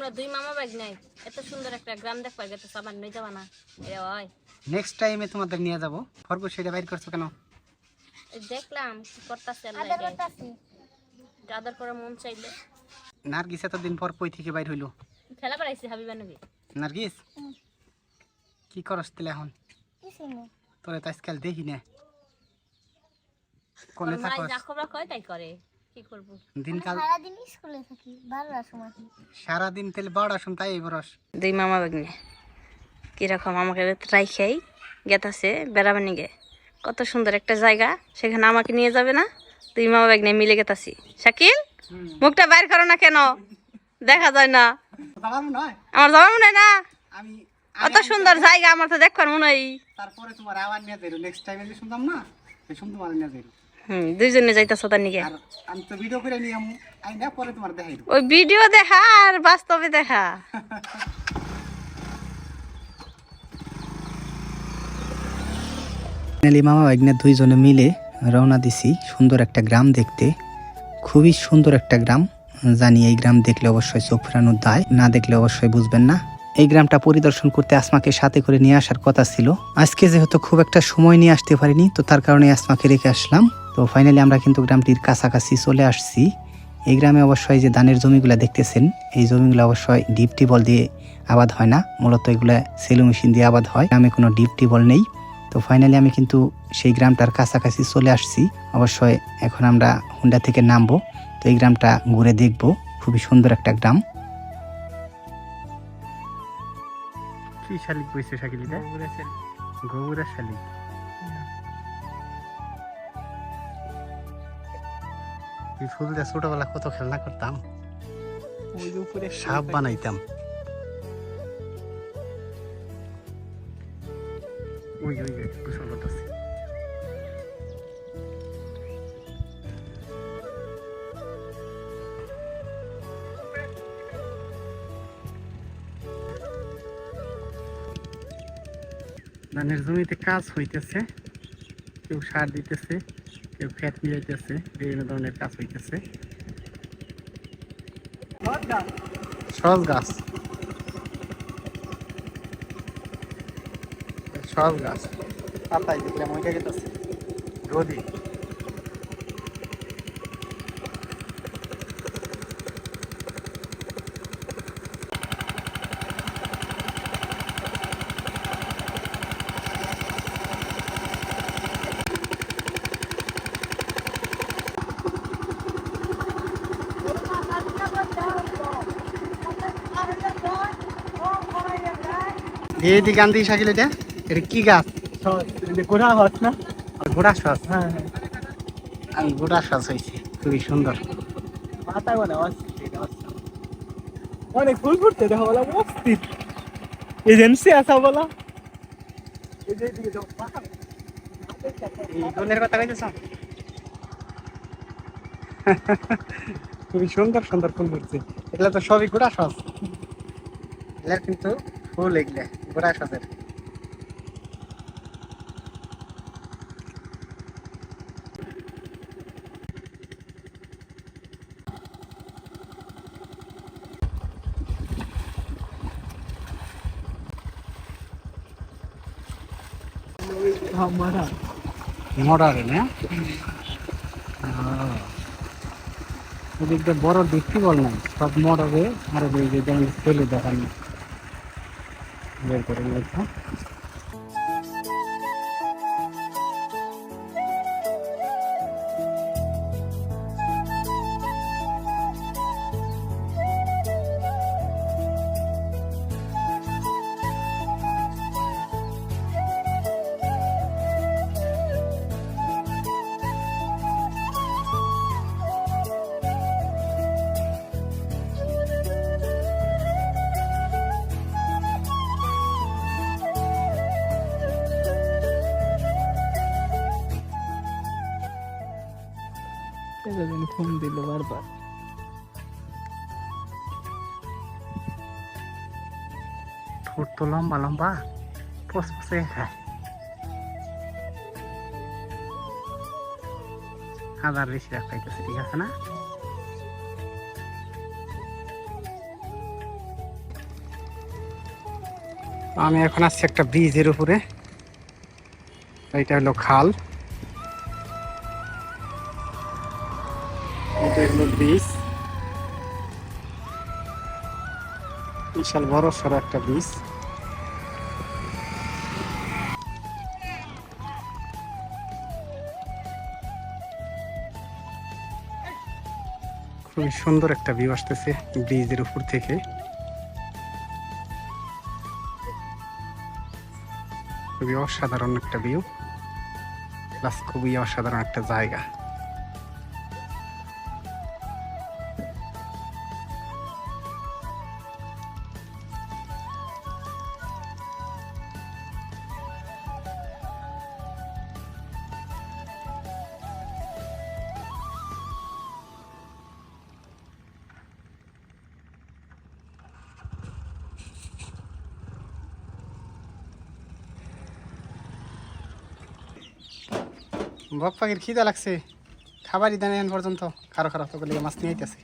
তোমরা দুই মামা ব্যাগ নাই। এত সুন্দর একটা গ্রাম দেখবার গেতে সাবান নিয়ে যাবা না। এ ওই। নেক্সট টাইমে তোমাদের নিয়ে যাব। খরগোশ সেটা বাইর করছ কেন? দেখলাম কি করতেছে আদর করতাছি। আদর করে মন চাইলে। নার্গিস এতদিন পর কই থেকে বাইর হইল? খেলা বেড়াইছি হাবিবা নবী। নার্গিস? কি করস তাহলে এখন? কিছু নেই। তোরে তো আজকাল দেখি না। কোনে মা থাকস। যা খবর কয় তাই করে। কি করব? দিনকাল সারাদিন স্কুলে থাকি বারোটার সময়। সারাদিন তাহলে বারোটা শুন তাই বরস। দুই মামা বাগনে কীরকম আমাকে রাইখাই গেতাছে বেড়াবানি গে। কত সুন্দর একটা জায়গা সেখানে আমাকে নিয়ে যাবে না? দুই মামা বাগনে মিলে গেতাছি। শাকিল মুখটা বাইর করো না কেন? দেখা যায় না। আমার মনে হয়? যাওয়া মনে হয় না? আমি অত সুন্দর জায়গা আমার তো দেখবার মনে হয়। তারপরে তোমার আবার নিয়ে যাইরো নেক্সট টাইমে যে শুনতাম না? সেই শুন তোমার নিয়ে যাইরো। হুম দুইজনে যাইতাছ তার নিকে আমি তো ভিডিও করে নিয়ে আমু পরে তোমার দেখাইরো ওই ভিডিও দেখা আর বাস্তবে দেখা। ফাইনালি মামা ভাগ্নে দুইজনে মিলে রওনা দিছি সুন্দর একটা গ্রাম দেখতে। খুবই সুন্দর একটা গ্রাম। জানি এই গ্রাম দেখলে অবশ্যই চোখ ফেরানোর দায় না দেখলে অবশ্যই বুঝবেন না। এই গ্রামটা পরিদর্শন করতে আসমাকে সাথে করে নিয়ে আসার কথা ছিল। আজকে যেহেতু খুব একটা সময় নিয়ে আসতে পারিনি তো তার কারণে আসমাকে রেখে আসলাম। তো ফাইনালি আমরা কিন্তু গ্রামটির কাছাকাছি চলে আসছি। এই গ্রামে অবশ্যই যে ধানের জমিগুলো দেখতেছেন এই জমিগুলো অবশ্যই ডিপ টিবল দিয়ে আবাদ হয় না। মূলত এগুলা সেলু মেশিন দিয়ে আবাদ হয়। গ্রামে কোনো ডিপ টিবল নেই। তো ফাইনালি আমি কিন্তু সেই গ্রামটার কাছাকাছি চলে আসছি। অবশ্যই এখন আমরা হুন্ডা থেকে নামবো। তো এই গ্রামটা ঘুরে দেখব। খুবই সুন্দর একটা গ্রাম। কি শালিক বইছে শাকিলিটা গৌরা শালিক। এই ফুল দিয়ে ছোটবেলা কত খেলনা করতাম সাপ বানাইতাম। ওই ওই ধানের জমিতে কাজ হইতেছে কেউ সার দিতেছে। ফ্যাট মিলাইতেছে বিভিন্ন ধরনের কাজ হইতেছে। সহজ গাছ। সহজ গাছ। পাতায় দেখলাম ওইটা গেতেছে রোদি। দিয়ে সাকিল এটা এটা কি গাছ? গোড়া হস না? ঘোড়া সস হ্যাঁ হ্যাঁ। আমি ঘোড়া হয়েছে খুবই সুন্দর। অস্থির। অনেক ফুল ফুটতে দেখো বলা অস্থির। এজেন্সি আসা বলা। এই। এই কথা কইতেছ? খুবই সুন্দর সুন্দর ফুল ফুটছে। এগুলা তো সবই ঘোড়া সস এগুলা কিন্তু ফুল এগুলা সসের আমারা মডারে না বড় দেখতে বল নাই সব মডারে আর ছেলে দেখান। বের করে নিয়েছে এতদিন ফোন দিল বারবার। ঠোঁট তো লম্বা লম্বা। পসে খায় হাজার বেশি রাখাইতেছে ঠিক আছে না? আমি এখন আসছি একটা ব্রিজের উপরে। এটা হলো খাল। ব্রিজ বিশাল বড় সড়ো একটা ব্রিজ খুবই সুন্দর একটা ভিউ আসতেছে ব্রিজের উপর থেকে। খুবই অসাধারণ একটা ভিউ প্লাস খুবই অসাধারণ একটা জায়গা। বক পাখির খিদা লাগছে। খাবারই দেন পর্যন্ত। কারও খারাপ তোকে মাছ নিয়ে আইতেছে।